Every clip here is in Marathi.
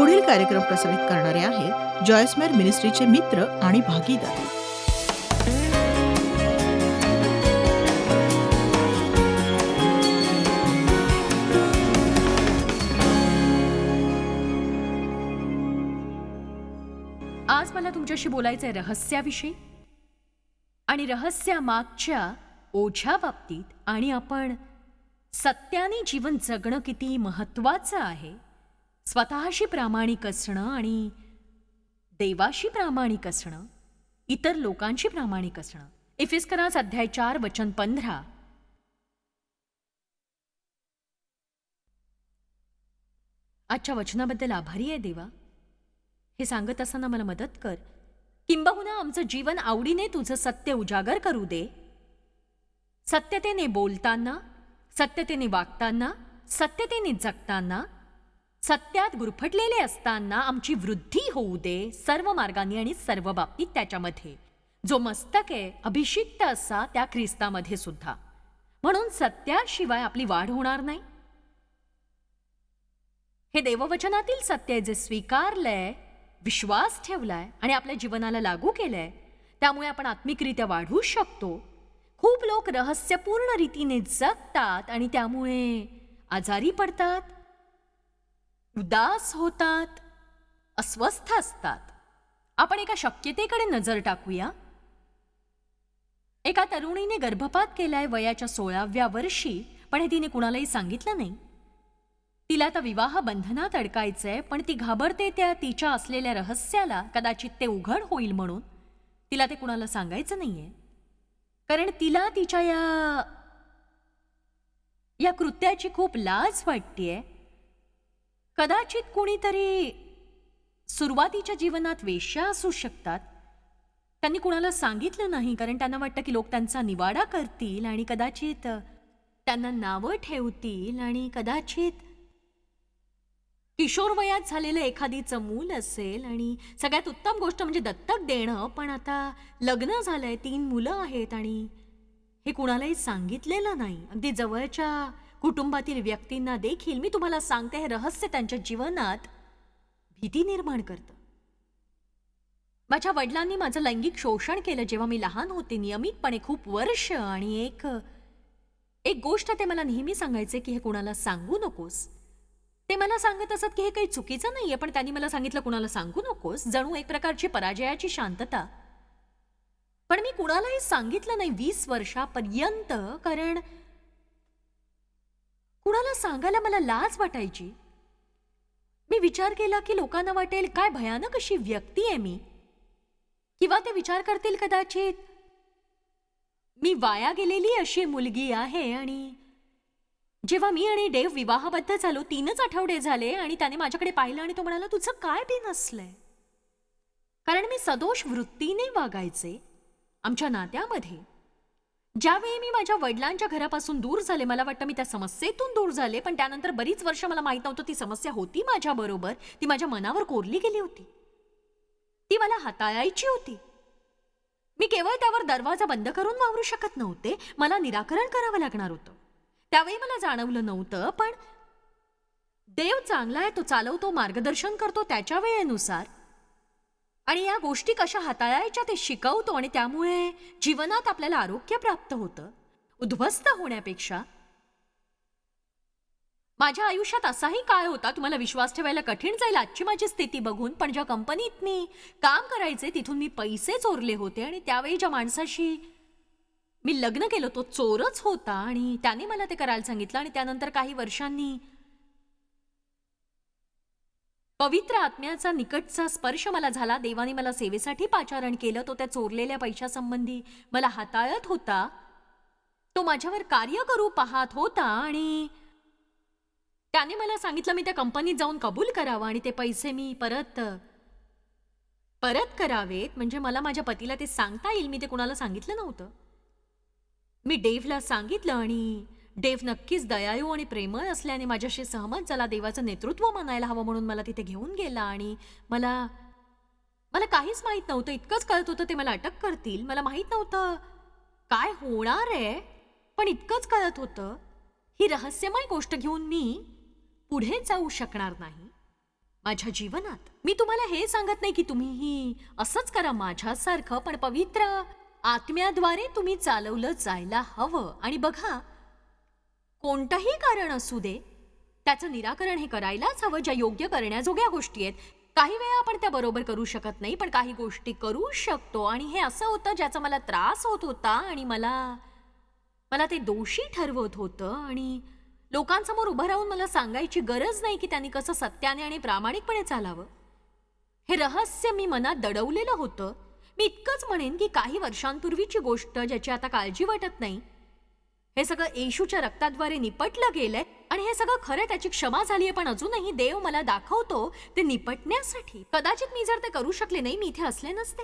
पुढील कार्यक्रम प्रसारित करणारे आहेत जॉयस्मेर मिनिस्ट्रीचे मित्र आणि भागीदार. आज मला तुमच्याशी बोलायचं आहे रहस्याविषयी. आणि रहस्यामागच्या ओझ्या बाबतीत आणि आपण सत्याने जीवन जगणं किती महत्वाचं आहे स्वतःशी प्रामाणिक असणं आणि देवाशी प्रामाणिक असणं इतर लोकांशी प्रामाणिक असणं. इफिस्करास अध्याय चार वचन पंधरा. आजच्या वचनाबद्दल आभारी आहे देवा. हे सांगत असताना मला मदत कर. किंबहुना आमचं जीवन आवडीने तुझं सत्य उजागर करू दे. सत्यतेने बोलताना सत्यतेने वागताना सत्यतेने जगताना सत्यात गुरफटलेले असताना आमची वृद्धी होऊ दे सर्व मार्गांनी आणि सर्व बाबतीत त्याच्यामध्ये. जो मस्तक आहे अभिषिक्त असा त्या ख्रिस्तामध्ये सुद्धा. म्हणून सत्याशिवाय आपली वाढ होणार नाही. हे देववचनातील सत्य जे स्वीकारलंय विश्वास ठेवलाय आणि आपल्या जीवनाला लागू केलंय त्यामुळे आपण आत्मिकरित्या वाढू शकतो. खूप लोक रहस्यपूर्ण रीतीने जगतात आणि त्यामुळे आजारी पडतात. उदास होतात अस्वस्थ असतात. आपण एका शक्यतेकडे नजर टाकूया. एका तरुणीने गर्भपात केलाय वयाच्या सोळाव्या वर्षी पण हे तिने कुणालाही सांगितलं नाही. तिला आता विवाह बंधनात अडकायचंय पण ती घाबरते त्या तिच्या असलेल्या रहस्याला कदाचित ते उघड होईल म्हणून. तिला ते कुणाला सांगायचं नाहीये. कारण तिला तिच्या या या कृत्याची खूप लाज वाटतेय. कदाचित कुणीतरी सुरुवातीच्या जीवनात वेश्या असू शकतात. त्यांनी कुणाला सांगितलं नाही कारण त्यांना वाटतं की लोक त्यांचा निवाडा करतील आणि कदाचित त्यांना नावं ठेवतील आणि कदाचित किशोर वयात झालेलं एखादीचं मूल असेल आणि सगळ्यात उत्तम गोष्ट म्हणजे दत्तक देणं पण आता लग्न झालंय तीन मुलं आहेत आणि हे कुणालाही सांगितलेलं नाही. अगदी जवळच्या कुटुंबातील व्यक्तींना देखील मी तुम्हाला सांगते हे रहस्य त्यांच्या जीवनात भीती निर्माण करतं. माझ्या वडिलांनी माझं लैंगिक शोषण केलं जेव्हा मी लहान होते नियमितपणे खूप वर्ष आणि एक एक गोष्ट ते मला नेहमी सांगायचे की हे कुणाला सांगू नकोस. ते मला सांगत असत की हे काही चुकीचं नाहीये पण त्यांनी मला सांगितलं कुणाला सांगू नकोस जणू एक प्रकारची पराजयाची शांतता. पण मी कुणालाही सांगितलं नाही वीस वर्षापर्यंत कारण कुणाला सांगायला मला लाज वाटायची? मी विचार केला की लोकांना वाटेल काय भयानक अशी व्यक्ती आहे मी. किंवा ते विचार करतील कदाचित मी वाया गेलेली अशी मुलगी आहे आणि जेव्हा मी आणि डेव विवाहबद्ध झालो तीनच आठवडे झाले आणि त्याने माझ्याकडे पाहिलं आणि तो म्हणाला तुझं काय बी नसलंय. कारण मी सदोष वृत्तीने वागायचे आमच्या नात्यामध्ये. ज्यावेळी मी माझ्या वडिलांच्या घरापासून दूर झाले मला वाटतं मी त्या समस्येतून दूर झाले पण त्यानंतर बरीच वर्ष मला माहीत नव्हतं ती समस्या होती माझ्या बरोबर. ती माझ्या मनावर कोरली गेली होती. ती मला हाताळायची होती. मी केवळ त्यावर दरवाजा बंद करून वावरू शकत नव्हते. मला निराकरण करावं लागणार होतं. त्यावेळी मला जाणवलं नव्हतं पण देव चांगला आहे तो चालवतो मार्गदर्शन करतो त्याच्या वेळेनुसार. आणि या गोष्टी कशा हाताळायच्या ते शिकवतो आणि त्यामुळे जीवनात आपल्याला आरोग्य प्राप्त होतं. उद्ध्वस्त होण्यापेक्षा. माझ्या आयुष्यात असाही काळ होता तुम्हाला विश्वास ठेवायला कठीण जाईल आजची माझी स्थिती बघून पण ज्या कंपनीत मी काम करायचे तिथून मी पैसे चोरले होते आणि त्यावेळी ज्या माणसाशी मी लग्न केलं तो चोरच होता आणि त्याने मला ते करायला सांगितलं आणि त्यानंतर काही वर्षांनी पवित्र आत्म्याचा निकटचा स्पर्श मला झाला. देवाने मला सेवेसाठी पाचारण केलं. तो त्या चोरलेल्या पैशासंबंधी मला हाताळत होता. तो माझ्यावर कार्य करू पाहत होता आणि त्याने मला सांगितलं मी त्या कंपनीत जाऊन कबूल करावं आणि ते पैसे मी परत परत करावेत. म्हणजे मला माझ्या पतीला ते सांगता येईल. मी ते कुणाला सांगितलं नव्हतं. मी डेव्हला सांगितलं आणि देव नक्कीच दयाळू आणि प्रेमळ असल्याने माझ्याशी सहमत झाला. देवाचं नेतृत्व म्हणायला हवं म्हणून मला तिथे घेऊन गेला आणि मला मला काहीच माहीत नव्हतं. इतकंच कळत होतं ते मला अटक करतील. मला माहीत नव्हतं काय होणार आहे पण इतकंच कळत होतं. ही रहस्यमय गोष्ट घेऊन मी पुढे जाऊ शकणार नाही माझ्या जीवनात. मी तुम्हाला हे सांगत नाही की तुम्हीही असंच करा माझ्यासारखं पण पवित्र आत्म्याद्वारे तुम्ही चालवलं जायला हवं. आणि बघा कोणतंही कारण असू दे. त्याचं निराकरण हे करायलाच हवं ज्या योग्य करण्याजोग्या गोष्टी आहेत. काही वेळा आपण त्या बरोबर करू शकत नाही पण काही गोष्टी करू शकतो. आणि हे असं होतं ज्याचा मला त्रास होत होता आणि मला मला ते दोषी ठरवत होतं. आणि लोकांसमोर उभं राहून मला सांगायची गरज नाही की त्यांनी कसं सत्याने आणि प्रामाणिकपणे चालावं. हे रहस्य मी मनात दडवलेलं होतं. मी इतकंच म्हणेन की काही वर्षांपूर्वीची गोष्ट ज्याची आता काळजी वाटत नाही हे सगळं येशूच्या रक्ताद्वारे निपटलं गेलंय आणि हे सगळं खरं त्याची क्षमा झाली आहे पण अजूनही देव मला दाखवतो ते निपटण्यासाठी. कदाचित मी जर ते करू शकले नाही मी इथे असले नसते.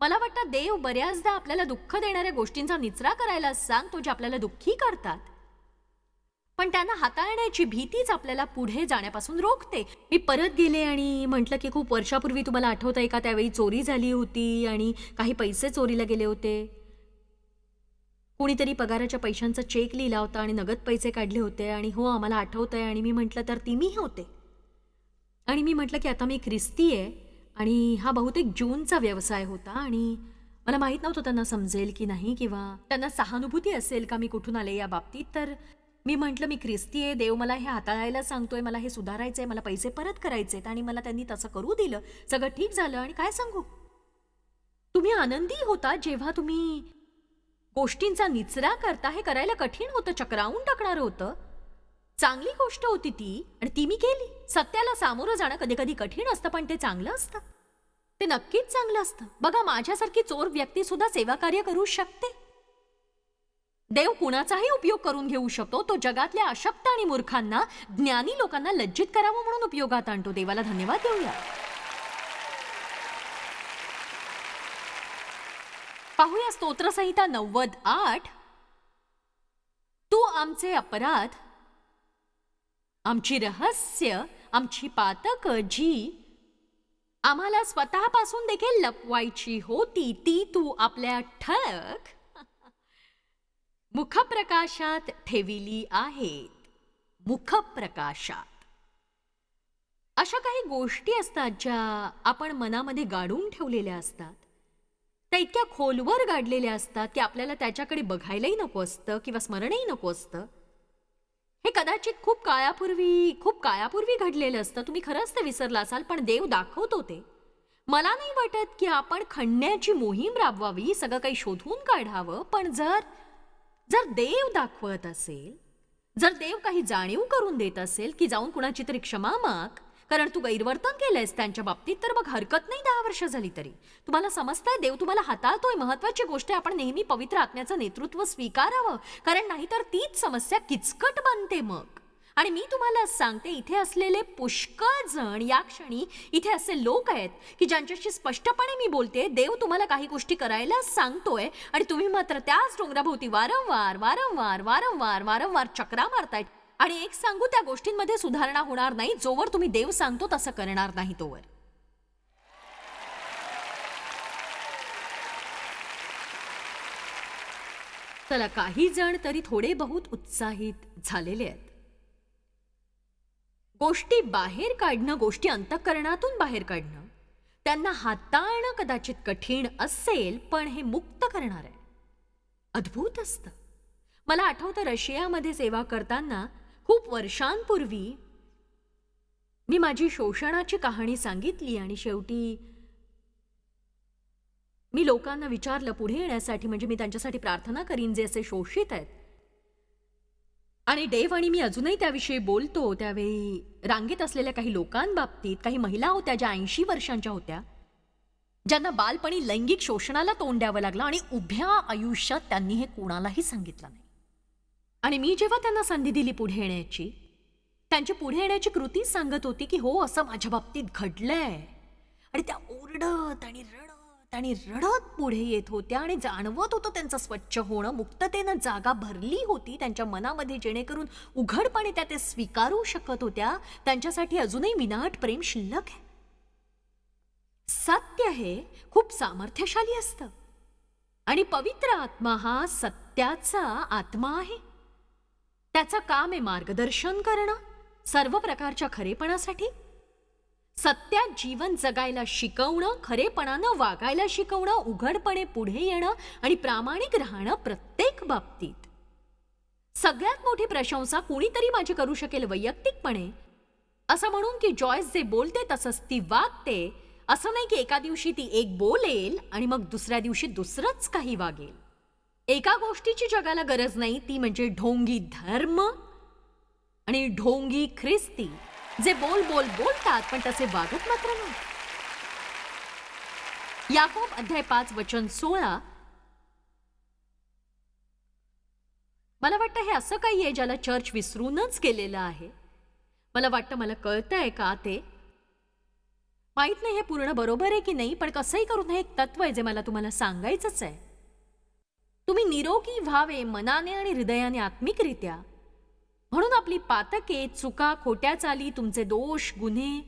मला वाटतं देव बऱ्याचदा आपल्याला दुःख देणाऱ्या गोष्टींचा निचरा करायला सांगतो जे आपल्याला दुःखी करतात. पण त्यांना हाताळण्याची भीतीच आपल्याला पुढे जाण्यापासून रोखते. मी परत गेले आणि म्हटलं की खूप वर्षापूर्वी तुम्हाला आठवत आहे का? त्यावेळी चोरी झाली होती आणि काही पैसे चोरीला गेले होते. कुणीतरी पगाराच्या पैशांचा चेक लिहिला होता आणि नगद पैसे काढले होते आणि हो आम्हाला आठवत आहे आणि मी म्हटलं तर ती मी होते. आणि मी म्हटलं की आता मी ख्रिस्ती आहे आणि हा बहुतेक जूनचा व्यवसाय होता आणि मला माहीत नव्हतं त्यांना समजेल की नाही किंवा त्यांना सहानुभूती असेल का मी कुठून आले या बाबतीत. तर मी म्हटलं मी ख्रिस्ती आहे देव मला हे हाताळायला सांगतोय मला हे सुधारायचं आहे मला पैसे परत करायचे आहेत आणि मला त्यांनी तसं करू दिलं. सगळं ठीक झालं आणि काय सांगू? तुम्ही आनंदी होता जेव्हा तुम्ही गोष्टींचा निचरा करता हे करायला कठीण होतं चक्रावून टाकणारं होतं. चांगली गोष्ट होती ती आणि ती मी केली. सत्याला सामोरं जाणं कधी कधी कठीण असतं पण ते चांगलं असतं. ते नक्कीच चांगलं असतं. बघा माझ्यासारखी चोर व्यक्ती सुद्धा सेवा कार्य करू शकते. देव कुणाचाही उपयोग करून घेऊ शकतो. तो जगातल्या अशक्त आणि मूर्खांना ज्ञानी लोकांना लज्जित करावं म्हणून उपयोगात आणतो. देवाला धन्यवाद देऊया. पाहूया स्तोत्रसंहिता नव्वद आठ. तू आमचे अपराध आमची रहस्य आमची पातक जी आम्हाला स्वतःपासून देखील लपवायची होती ती तू आपल्या ठळक मुखप्रकाशात ठेविली आहेत. मुखप्रकाशात. अशा काही गोष्टी असतात ज्या आपण मनामध्ये गाडून ठेवलेल्या असतात. त्या इतक्या खोलवर गाडलेल्या असतात की आपल्याला त्याच्याकडे बघायलाही नको असतं किंवा स्मरणही नको असतं. हे कदाचित खूप काळापूर्वी खूप काळापूर्वी घडलेलं असतं. तुम्ही खरंच ते विसरला असाल पण देव दाखवतो ते. मला नाही वाटत की आपण खणण्याची मोहीम राबवावी सगळं काही शोधून काढावं पण जर जर देव दाखवत असेल जर देव काही जाणीव करून देत असेल की जाऊन कुणाची तरी क्षमा माग कारण तू गैरवर्तन केलंयस त्यांच्या बाबतीत तर मग हरकत नाही दहा वर्ष झाली तरी. तुम्हाला समजतंय देव तुम्हाला हाताळतोय. महत्वाची गोष्ट आहे आपण नेहमी पवित्र आत्म्याचं नेतृत्व स्वीकारावं. कारण नाहीतर तीच समस्या किचकट बनते मग. आणि मी तुम्हाला सांगते इथे असलेले पुष्कळ जण या क्षणी इथे असे लोक आहेत की ज्यांच्याशी स्पष्टपणे मी बोलते देव तुम्हाला काही गोष्टी करायला सांगतोय आणि तुम्ही मात्र त्याच डोंगराभोवती वारंवार वारंवार वारंवार वारंवार चक्रा मारतायत. आणि एक सांगू त्या गोष्टींमध्ये सुधारणा होणार नाही. जोवर तुम्ही देव सांगतो तसं करणार नाही तोवर. चला काही जण तरी थोडे बहुत उत्साहित झालेले आहेत. गोष्टी बाहेर काढणं गोष्टी अंतःकरणातून बाहेर काढणं त्यांना हाताळणं कदाचित कठीण असेल पण हे मुक्त करणार आहे. अद्भुत असतं. मला आठवतं रशियामध्ये सेवा करताना खूप वर्षांपूर्वी मी माझी शोषणाची कहाणी सांगितली आणि शेवटी मी लोकांना विचारलं पुढे येण्यासाठी म्हणजे मी त्यांच्यासाठी प्रार्थना करीन जे असे शोषित आहेत. आणि देव आणि मी अजूनही त्याविषयी बोलतो. त्यावेळी रांगेत असलेल्या काही लोकांबाबतीत काही महिला होत्या ज्या ऐंशी वर्षांच्या होत्या ज्यांना बालपणी लैंगिक शोषणाला तोंड द्यावं लागलं आणि उभ्या आयुष्यात त्यांनी हे कोणालाही सांगितलं नाही. आणि मी जेव्हा त्यांना संधी दिली पुढे येण्याची त्यांची पुढे येण्याची कृती सांगत होती की हो असं माझ्या बाबतीत घडलंय. आणि त्या ओरडत आणि रडत आणि रडत पुढे येत होत्या आणि जाणवत होतं त्यांचं स्वच्छ होणं मुक्ततेनं जागा भरली होती त्यांच्या मनामध्ये जेणेकरून उघडपणे त्या ते स्वीकारू शकत होत्या. त्यांच्यासाठी अजूनही विनाट प्रेम शिल्लक आहे. सत्य हे खूप सामर्थ्यशाली असतं. आणि पवित्र आत्मा हा सत्याचा आत्मा आहे. त्याचं काम आहे मार्गदर्शन करणं सर्व प्रकारच्या खरेपणासाठी. सत्यात जीवन जगायला शिकवणं खरेपणानं वागायला शिकवणं उघडपणे पुढे येणं आणि प्रामाणिक राहणं प्रत्येक बाबतीत. सगळ्यात मोठी प्रशंसा कुणीतरी माझी करू शकेल वैयक्तिकपणे. असं म्हणून की जॉयस जे बोलते तसंच ती वागते. असं नाही की एका दिवशी ती एक बोलेल आणि मग दुसऱ्या दिवशी दुसरंच काही वागेल. एका गोष्टीची जगाला गरज नाही ती म्हणजे ढोंगी धर्म आणि ढोंगी ख्रिस्ती जे बोल बोल बोलतात पण तसे वागत मात्र नाही. याकोब अध्याय पाच वचन सोळा. मला वाटतं हे असं काही आहे ज्याला चर्च विसरूनच गेलेलं आहे. मला वाटतं मला कळतंय का ते? माहीत नाही हे पूर्ण बरोबर आहे की नाही पण कसंही करून हे एक तत्व आहे जे मला तुम्हाला सांगायचंच आहे. तुम्ही निरोगी व्हावे मनाने आणि हृदयाने आत्मिकरित्या. म्हणून आपली पातके चुका खोट्या चाली तुमचे दोष गुन्हे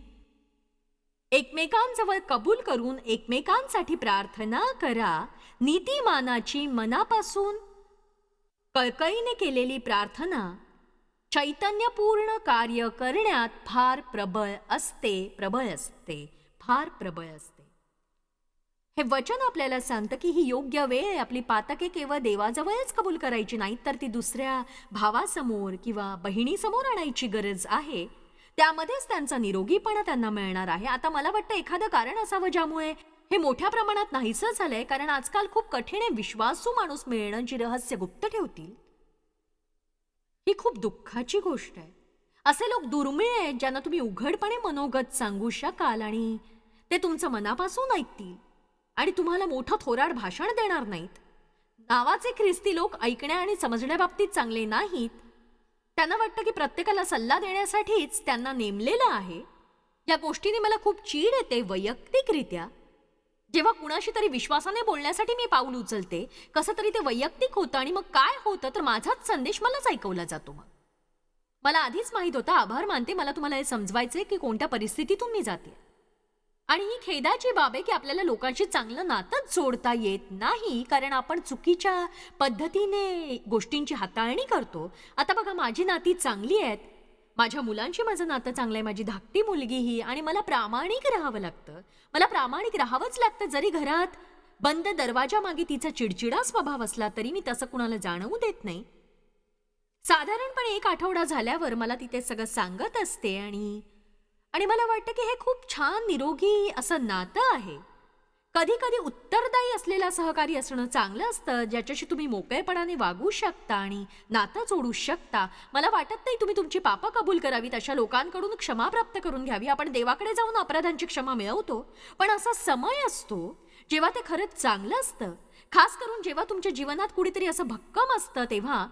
एकमेकांजवळ कबूल करून एकमेकांसाठी प्रार्थना करा. नीतिमानाची मनापासून कळकळीने केलेली प्रार्थना चैतन्यपूर्ण कार्य करण्यात फार प्रबळ असते प्रबळ असते फार प्रबळ असते. हे वचन आपल्याला सांगतं की ही योग्य वेळ आहे. आपली पातके केवळ देवाजवळच कबूल करायची नाहीत तर ती दुसऱ्या भावासमोर किंवा बहिणीसमोर आणायची गरज आहे. त्यामध्येच त्यांचा निरोगीपणा त्यांना मिळणार आहे. आता मला वाटतं एखादं कारण असावं ज्यामुळे हे मोठ्या प्रमाणात नाहीसं झालंय कारण आजकाल खूप कठीण आहे विश्वासू माणूस मिळणं जी रहस्य गुप्त ठेवतील. ही खूप दुःखाची गोष्ट आहे. असे लोक दुर्मिळ आहेत ज्यांना तुम्ही उघडपणे मनोगत सांगू शकाल आणि ते तुमचं मनापासून ऐकतील. आणि तुम्हाला मोठं थोराड भाषण देणार नाहीत. नावाचे ख्रिस्ती लोक ऐकण्या आणि समजण्याबाबतीत चांगले नाहीत. त्यांना वाटतं की प्रत्येकाला सल्ला देण्यासाठीच त्यांना नेमलेलं आहे. या गोष्टीने मला खूप चीड येते वैयक्तिकरित्या. जेव्हा कुणाशी तरी विश्वासाने बोलण्यासाठी मी पाऊल उचलते कसं तरी ते वैयक्तिक होतं आणि मग काय होतं तर माझाच संदेश मलाच ऐकवला जातो मग. मला आधीच माहीत होतं आभार मानते मला तुम्हाला हे समजवायचंय की कोणत्या परिस्थितीतून मी जाते आणि ही खेदाची बाब आहे की आपल्याला लोकांशी चांगलं नातं जोडता येत नाही कारण आपण चुकीच्या पद्धतीने गोष्टींची हाताळणी करतो. आता बघा माझी नाती चांगली आहेत. माझ्या मुलांशी माझं नातं चांगलं आहे. माझी धाकटी मुलगी ही आणि मला प्रामाणिक राहावं लागतं. मला प्रामाणिक राहावंच लागतं. जरी घरात बंद दरवाजा मागे तिचा चिडचिडा स्वभाव असला तरी मी तसं कुणाला जाणवू देत नाही. साधारणपणे एक आठवडा झाल्यावर मला तिथे सगळं सांगत असते आणि आणि मला वाटतं की हे खूप छान निरोगी असं नातं आहे. कधी कधी उत्तरदायी असलेला सहकारी असणं चांगलं असतं ज्याच्याशी तुम्ही मोकळेपणाने वागू शकता आणि नातं जोडू शकता. मला वाटत नाही तुम्ही तुमची पापं कबूल करावीत अशा लोकांकडून क्षमा प्राप्त करून घ्यावी. आपण देवाकडे जाऊन अपराधांची क्षमा मिळवतो पण असा समय असतो जेव्हा ते खरंच चांगलं असतं. खास करून जेव्हा तुमच्या जीवनात कुणीतरी असं भक्कम असतं तेव्हा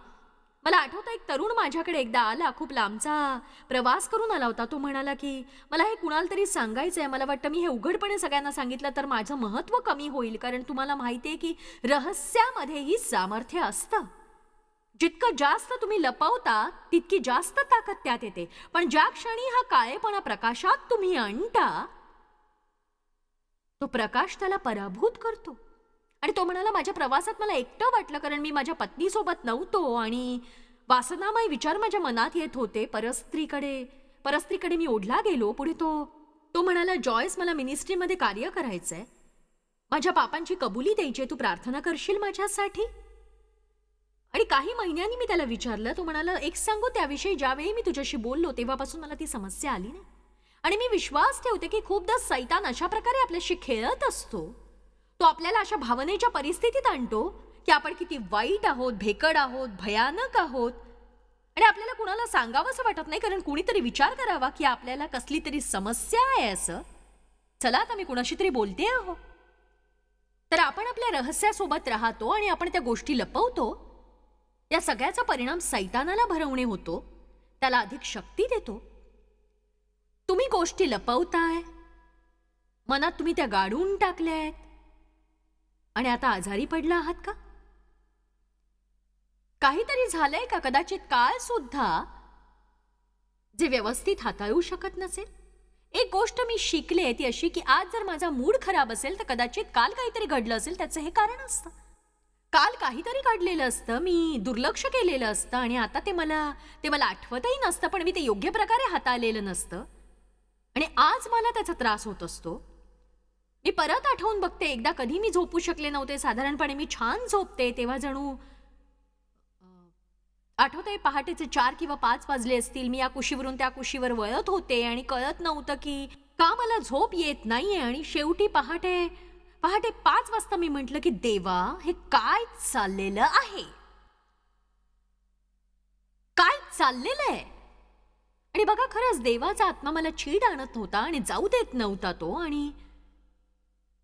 मला आठवतं एक तरुण माझ्याकडे एकदा आला खूप लांबचा. प्रवास करून आला होता. तो म्हणाला की मला हे कुणाला तरी सांगायचं आहे मला वाटतं मी हे उघडपणे सगळ्यांना सांगितलं तर माझं महत्त्व कमी होईल. कारण तुम्हाला माहिती आहे की रहस्यामध्येही सामर्थ्य असतं. जितकं जास्त तुम्ही लपवता तितकी जास्त ताकद त्यात येते. पण ज्या क्षणी हा काळेपणा प्रकाशात तुम्ही आणता तो प्रकाश त्याला पराभूत करतो. आणि तो म्हणाला माझ्या प्रवासात मला एकटं वाटलं कारण मी माझ्या पत्नीसोबत नव्हतो आणि वासनामय विचार माझ्या मनात येत होते. परस्त्रीकडे परस्त्रीकडे मी ओढला गेलो. पुढे तो तो म्हणाला जॉयस मला मिनिस्ट्रीमध्ये कार्य करायचंय. माझ्या पापांची कबुली द्यायची तू प्रार्थना करशील माझ्यासाठी? आणि काही महिन्यांनी मी त्याला विचारलं. तो म्हणाला एक सांगू त्याविषयी ज्यावेळी मी तुझ्याशी बोललो तेव्हापासून मला ती समस्या आली नाही. आणि मी विश्वास ठेवते की खूपदा सैतान अशा प्रकारे आपल्याशी खेळत असतो. तो आपल्याला अशा भावनेच्या परिस्थितीत आणतो की आपण किती वाईट आहोत भेकड आहोत भयानक आहोत. आणि आपल्याला कुणाला सांगावंसं वाटत नाही कारण कुणीतरी विचार करावा की आपल्याला कसली तरी समस्या आहे असं. चला आता मी कुणाशी तरी बोलते आहो. तर आपण आपल्या रहस्यासोबत राहतो आणि आपण त्या गोष्टी लपवतो. या सगळ्याचा परिणाम सैतानाला भरवणे होतो. त्याला अधिक शक्ती देतो. तुम्ही गोष्टी लपवताय. मनात तुम्ही त्या गाडून टाकल्या आहेत आणि आता आजारी पडला आहात का? काहीतरी झालंय का कदाचित काळ सुद्धा जे व्यवस्थित हाताळू शकत नसेल? एक गोष्ट मी शिकले ती अशी की आज जर माझा मूड खराब असेल तर कदाचित काल काहीतरी घडलं असेल त्याचं हे कारण असतं. काल काहीतरी घडलेलं असतं मी दुर्लक्ष केलेलं असतं आणि आता ते मला ते मला आठवतही नसतं पण मी ते योग्य प्रकारे हाताळलेलं नसतं. आणि आज मला त्याचा त्रास होत असतो. मी परत आठवून बघते. एकदा कधी मी झोपू शकले नव्हते. साधारणपणे मी छान झोपते. तेव्हा जणू आठवतंय पहाटेचे चार किंवा पाच वाजले असतील. मी या कुशीवरून त्या कुशीवर वळत होते आणि कळत नव्हतं की का मला झोप येत नाहीये. आणि शेवटी पहाटे पहाटे पाच वाजता मी म्हंटल की देवा हे काय चाललेलं आहे? काय चाललेलं आहे? आणि बघा खरंच देवाचा आत्मा मला चीड आणत नव्हता आणि जाऊ देत नव्हता तो. आणि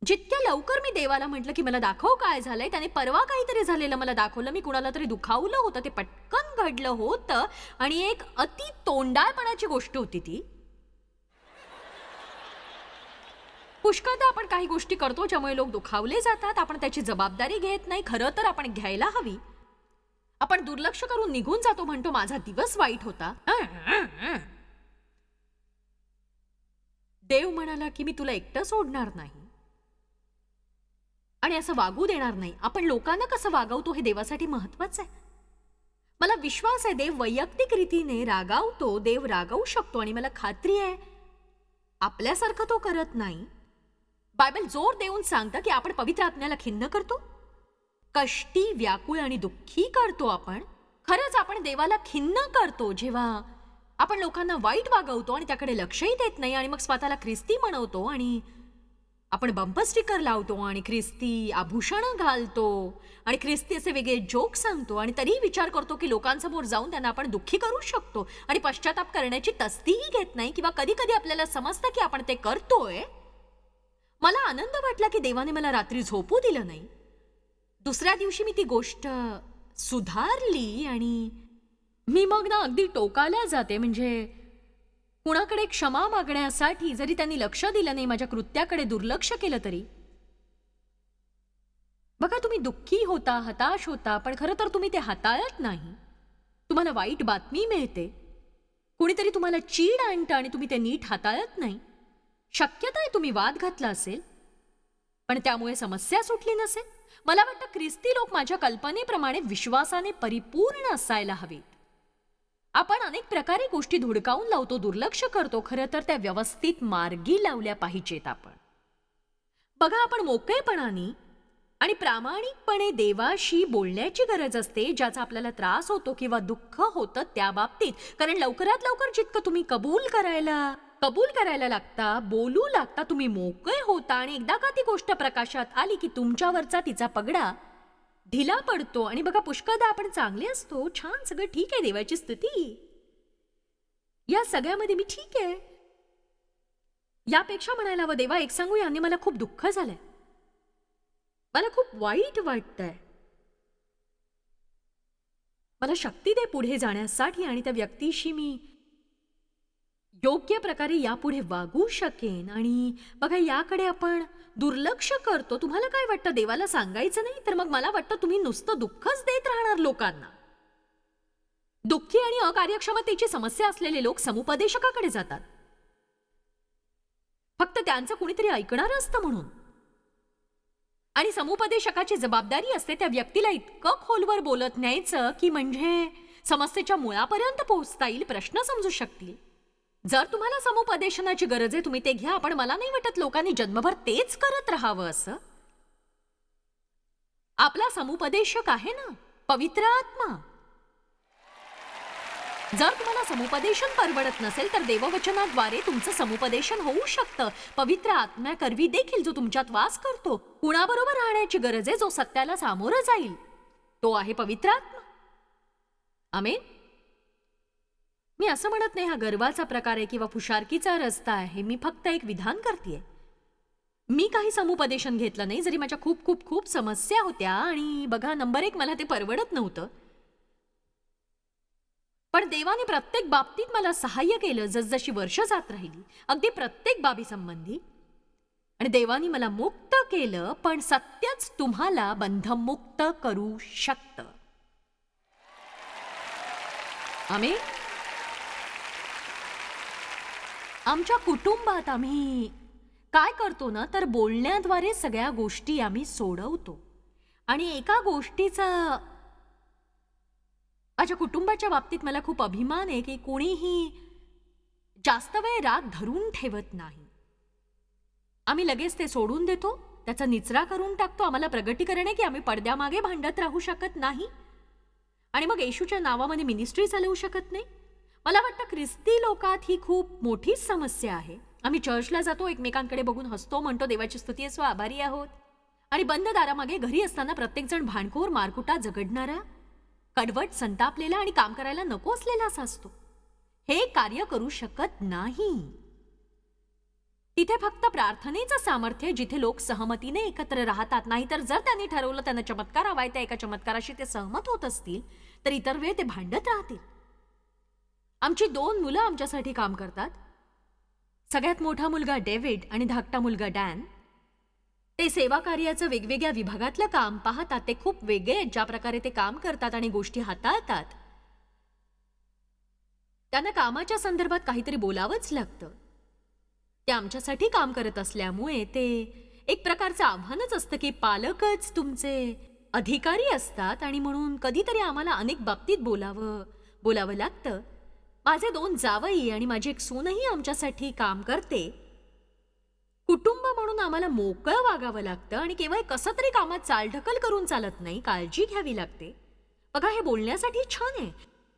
जितक्या लवकर मी देवाला म्हटलं की मला दाखव काय झालंय त्याने परवा काहीतरी झालेलं मला दाखवलं. मी कुणाला तरी दुखावलं होतं ते पटकन घडलं होतं. आणि एक अति तोंडाळपणाची गोष्ट होती ती. पुष्कळदा आपण काही गोष्टी करतो ज्यामुळे लोक दुखावले जातात. आपण त्याची जबाबदारी घेत नाही. खरं तर आपण घ्यायला हवी. आपण दुर्लक्ष करून निघून जातो म्हणतो माझा दिवस वाईट होता. देव म्हणाला की मी तुला एकटं सोडणार नाही. आणि असं वागू देणार नाही. आपण लोकांना कसं वागवतो हे देवासाठी महत्वाचं आहे. मला विश्वास आहे देव वैयक्तिक रीतीने रागावतो देव रागावू शकतो आणि मला खात्री आहे आपल्यासारखं तो करत नाही. बायबल जोर देऊन सांगतं की आपण पवित्र आत्म्याला खिन्न करतो. कष्टी व्याकुळ आणि दुःखी करतो आपण. खरंच आपण देवाला खिन्न करतो जेव्हा आपण लोकांना वाईट वागवतो आणि त्याकडे लक्षही देत नाही आणि मग स्वतःला ख्रिस्ती म्हणवतो आणि आपण बंपर स्टिकर लावतो आणि ख्रिस्ती आभूषणं घालतो आणि ख्रिस्ती असे वेगळे जोक सांगतो आणि तरीही विचार करतो की लोकांसमोर जाऊन त्यांना आपण दुःखी करू शकतो. आणि पश्चाताप करण्याची तस्तीही घेत नाही किंवा कधी कधी आपल्याला समजतं की आपण ते करतोय. मला आनंद वाटला की देवाने मला रात्री झोपू दिलं नाही. दुसऱ्या दिवशी मी ती गोष्ट सुधारली आणि मी मग ना अगदी टोकाला जाते. म्हणजे कुणाकडे क्षमा मागण्यासाठी जरी त्यांनी लक्ष दिलं नाही माझ्या कृत्याकडे दुर्लक्ष केलं तरी. बघा तुम्ही दुःखी होता हताश होता पण खरं तर तुम्ही ते हाताळत नाही. तुम्हाला वाईट बातमी मिळते. कुणीतरी तुम्हाला चीड आणतं आणि तुम्ही ते नीट हाताळत नाही. शक्यता आहे तुम्ही वाद घातला असेल पण त्यामुळे समस्या सुटली नसेल. मला वाटतं ख्रिस्ती लोक माझ्या कल्पनेप्रमाणे विश्वासाने परिपूर्ण असायला हवेत. आपण अनेक प्रकारे गोष्टी धुडकावून लावतो दुर्लक्ष करतो. खरं तर त्या व्यवस्थित मार्गी लावल्या पाहिजेत आपण. बघा आपण मोकळेपणाने आणि प्रामाणिकपणे देवाशी बोलण्याची गरज असते ज्याचा आपल्याला त्रास होतो किंवा दुःख होतं त्या बाबतीत. कारण लवकरात लवकर जितकं तुम्ही कबूल करायला कबूल करायला लागता बोलू लागता तुम्ही मोकळे होता आणि एकदा का ती गोष्ट प्रकाशात आली की तुमच्यावरचा तिचा पगडा ढिला पडतो आणि बघा पुष्कळदा आपण चांगले असतो छान सगळं ठीक आहे देवाची स्तुती. या सगळ्यामध्ये मी ठीक आहे. यापेक्षा म्हणायला हवं देवा एक सांगू याने मला खूप दुःख झालंय. मला खूप वाईट वाटतंय. मला शक्ती दे पुढे जाण्यासाठी आणि त्या व्यक्तीशी मी योग्य प्रकारे यापुढे वागू शकेन. आणि बघा याकडे आपण दुर्लक्ष करतो. तुम्हाला काय वाटतं? देवाला सांगायचं नाही तर मग मला वाटतं तुम्ही नुसतं दुःखच देत राहणार लोकांना. दुःखी आणि अकार्यक्षमतेची समस्या असलेले लोक समुपदेशकाकडे जातात. फक्त त्यांचं कुणीतरी ऐकणार असतं म्हणून. आणि समुपदेशकाची जबाबदारी असते त्या व्यक्तीला इतकं खोलवर बोलत न्यायचं की म्हणजे समस्येच्या मुळापर्यंत पोहोचता येईल प्रश्न समजू शकतील. जर तुम्हाला समुपदेशनाची गरज आहे तुम्ही ते घ्या. पण मला नाही वाटत लोकांनी जन्मभर तेच करत राहावं असं. आपला समुपदेशक आहे ना? पवित्र आत्मा. जर तुम्हाला समुपदेशन परवडत नसेल तर देववचनाद्वारे तुमचं समुपदेशन होऊ शकतं. पवित्र आत्म्याकरवी देखील जो तुमच्यात वास करतो कुणाबरोबर राहण्याची गरज आहे जो सत्याला सामोरं जाईल. तो आहे पवित्र आत्मा. आमेन. मी असं म्हणत नाही हा गर्वाचा प्रकार आहे किंवा फुशारकीचा रस्ता आहे. मी फक्त एक विधान करते मी काही समुपदेशन घेतलं नाही जरी माझ्या खूप खूप खूप समस्या होत्या आणि बघा नंबर एक मला ते परवडत नव्हतं. पण देवाने प्रत्येक बाबतीत मला सहाय्य केलं जसजशी वर्ष जात राहिली. अगदी प्रत्येक बाबीसंबंधी आणि देवाने मला मुक्त केलं पण सत्यच तुम्हाला बंधमुक्त करू शकतं. आम्ही आमच्या कुटुंबात आम्ही काय करतो ना तर बोलण्याद्वारे सगळ्या गोष्टी आम्ही सोडवतो. आणि एका गोष्टीचा माझ्या कुटुंबाच्या बाबतीत मला खूप अभिमान आहे की कोणीही जास्त वेळ राग धरून ठेवत नाही. आम्ही लगेच ते सोडून देतो त्याचा निचरा करून टाकतो. आम्हाला प्रगटीकरण आहे की आम्ही पडद्यामागे भांडत राहू शकत नाही. आणि मग येशूच्या नावामध्ये मिनिस्ट्री चालवू शकत नाही. मला वाटतं ख्रिस्ती लोकात ही खूप मोठी समस्या आहे. आम्ही चर्चला जातो एकमेकांकडे बघून हसतो म्हणतो देवाची स्तुती असो आभारी आहोत. आणि बंद दारामागे घरी असताना प्रत्येकजण भांडखोर मारकुटा झगडणारा कडवट संतापलेला आणि काम करायला नको असलेला असा असतो. हे कार्य करू शकत नाही. तिथे फक्त प्रार्थनेचं सामर्थ्य जिथे लोक सहमतीने एकत्र राहतात. नाहीतर जर त्यांनी ठरवलं त्यांना चमत्कार हवाय त्या एका चमत्काराशी ते सहमत होत असतील तर इतर वेळ ते भांडत राहतील. आमची दोन मुलं आमच्यासाठी काम करतात. सगळ्यात मोठा मुलगा डेव्हिड आणि धाकटा मुलगा डॅन. ते सेवा कार्याचं वेगवेगळ्या विभागातलं काम पाहतात. ते खूप वेगळे आहेत. ज्या प्रकारे ते काम करतात आणि गोष्टी हाताळतात. त्यांना कामाच्या संदर्भात काहीतरी बोलावंच लागतं. ते आमच्यासाठी काम करत असल्यामुळे ते एक प्रकारचं आव्हानच असतं की पालकच तुमचे अधिकारी असतात आणि म्हणून कधीतरी आम्हाला अनेक बाबतीत बोलावं बोलावं लागतं. माझे दोन जावई आणि माझी एक सूनही आमच्यासाठी काम करते. कुटुंब म्हणून आम्हाला मोकळं वागावं लागतं आणि केवळ कसं तरी कामात चालढकल करून चालत नाही काळजी घ्यावी लागते. बघा हे बोलण्यासाठी छान आहे.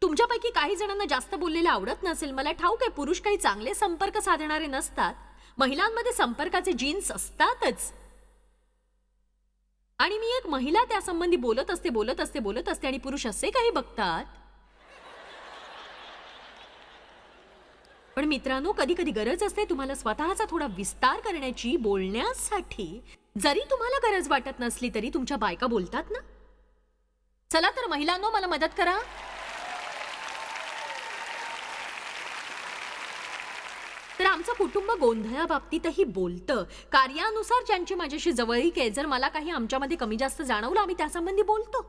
तुमच्यापैकी काही जणांना जास्त बोललेलं आवडत नसेल. मला ठाऊक आहे पुरुष काही चांगले संपर्क साधणारे नसतात. महिलांमध्ये संपर्काचे जीन्स असतातच. आणि मी एक महिला त्यासंबंधी बोलत असते बोलत असते बोलत असते आणि पुरुष असे काही बघतात? पण मित्रांनो कधी कधी गरज असते तुम्हाला स्वतःचा थोडा विस्तार करण्याची बोलण्यासाठी. जरी तुम्हाला गरज वाटत नसली तरी तुमच्या बायका बोलतात ना? चला तर महिलांनो मला मदत करा. तर आमचं कुटुंब गोंधळाबाबतीतही बोलतं. कार्यानुसार ज्यांची माझ्याशी जवळीक आहे जर मला काही आमच्यामध्ये कमी जास्त जाणवलं आम्ही त्यासंबंधी बोलतो.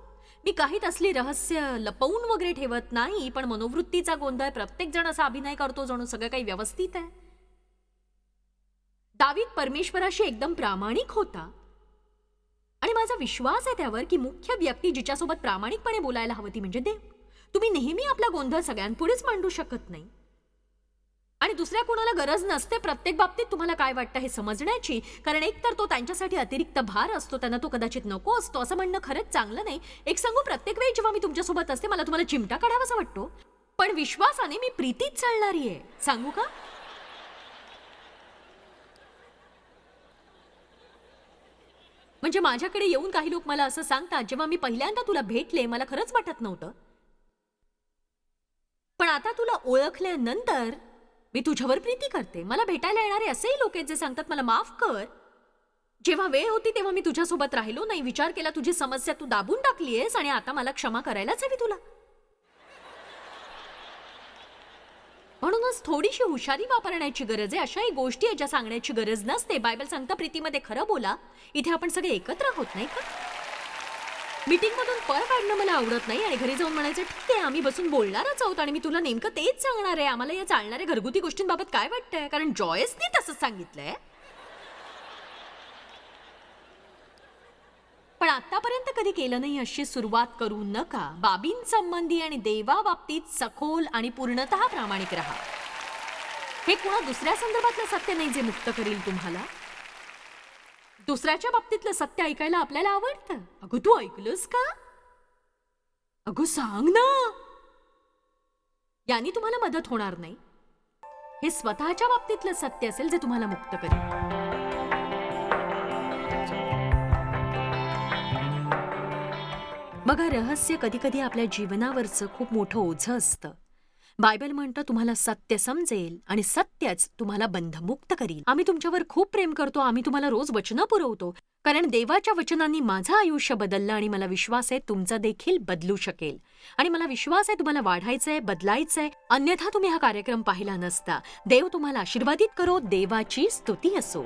मी काहीत असली रहस्य लपवून वगैरे ठेवत नाही पण मनोवृत्तीचा गोंधळ प्रत्येक जण असा अभिनय करतो जणू सगळं काही व्यवस्थित आहे. दावीत परमेश्वराशी एकदम प्रामाणिक होता. आणि माझा विश्वास आहे त्यावर की मुख्य व्यक्ती जिच्यासोबत प्रामाणिकपणे बोलायला हवं ती म्हणजे देव. तुम्ही नेहमी आपला गोंधळ सगळ्यांपुढेच मांडू शकत नाही. आणि दुसऱ्या कोणाला गरज नसते प्रत्येक बाबतीत तुम्हाला काय वाटतं हे समजण्याची? कारण एक तर तो त्यांच्यासाठी अतिरिक्त भार असतो त्यांना तो कदाचित नको असतो असं म्हणणं खरंच चांगलं नाही. एक सांगू प्रत्येक वेळी जेव्हा मी तुमच्यासोबत असते मला तुम्हाला चिमटा काढावासा वाटतो. पण विश्वासाने मी प्रीतीच चालणारी आहे. सांगू का? म्हणजे माझ्याकडे येऊन काही लोक मला असं सांगतात जेव्हा मी पहिल्यांदा तुला भेटले मला खरंच वाटत नव्हतं. पण आता तुला ओळखल्यानंतर मी तुझ्यावर प्रीती करते. मला भेटायला येणारे असेही लोक आहेत जे सांगतात मला माफ कर. जेव्हा वेळ होती तेव्हा मी तुझ्यासोबत राहिलो नाही. विचार केला तुझी समस्या तू दाबून टाकलीयस आणि आता मला क्षमा करायलाच हवी तुला. म्हणूनच थोडीशी हुशारी वापरण्याची गरज आहे. अशाही गोष्टी याच्या ज्या सांगण्याची गरज नसते. बायबल सांगता प्रीतीमध्ये खरं बोला. इथे आपण सगळे एकत्र होत नाही का? मीटिंग मधून पळ काढणं मला आवडत नाही आणि घरी जाऊन म्हणायचं ठीक आहे आम्ही बसून बोलणारच आहोत आणि मी तुला नेमकं तेच सांगणार आहे. आम्हाला या चालणाऱ्या घरगुती गोष्टींबाबत काय वाटतंय? कारण जॉयसने तसंच सांगितलंय. पण आतापर्यंत कधी केलं नाही अशी सुरुवात करू नका. बाबींसंबंधी आणि देवाबाबतीत सखोल आणि पूर्णतः प्रामाणिक राहा. हे कुणा दुसऱ्या संदर्भातलं सत्य नाही जे मुक्त करील तुम्हाला? दुसऱ्याच्या बाबतीतलं सत्य ऐकायला आपल्याला आवडतं. अगं तू ऐकलंस का? अगं सांग ना. यानी तुम्हाला मदत होणार नाही. हे स्वतःच्या बाबतीतलं सत्य असेल जे तुम्हाला मुक्त करेल. बघा रहस्य कधी कधी आपल्या जीवनावरचं खूप मोठं ओझं असतं. बायबल म्हणतं तुम्हाला सत्य समजेल आणि सत्यच तुम्हाला बंधमुक्त करील. आम्ही तुमच्यावर खूप प्रेम करतो आम्ही तुम्हाला रोज वचनं पुरवतो कारण देवाच्या वचनांनी माझं आयुष्य बदललं आणि मला विश्वास आहे तुमचं देखील बदलू शकेल. आणि मला विश्वास आहे तुम्हाला वाढायचंय बदलायचंय अन्यथा तुम्ही हा कार्यक्रम पाहिला नसता. देव तुम्हाला आशीर्वादित करो देवाची स्तुती असो.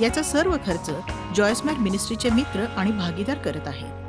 याचा सर्व खर्च जॉयस्मॅर मिनिस्ट्रीचे मित्र आणि भागीदार करत आहेत.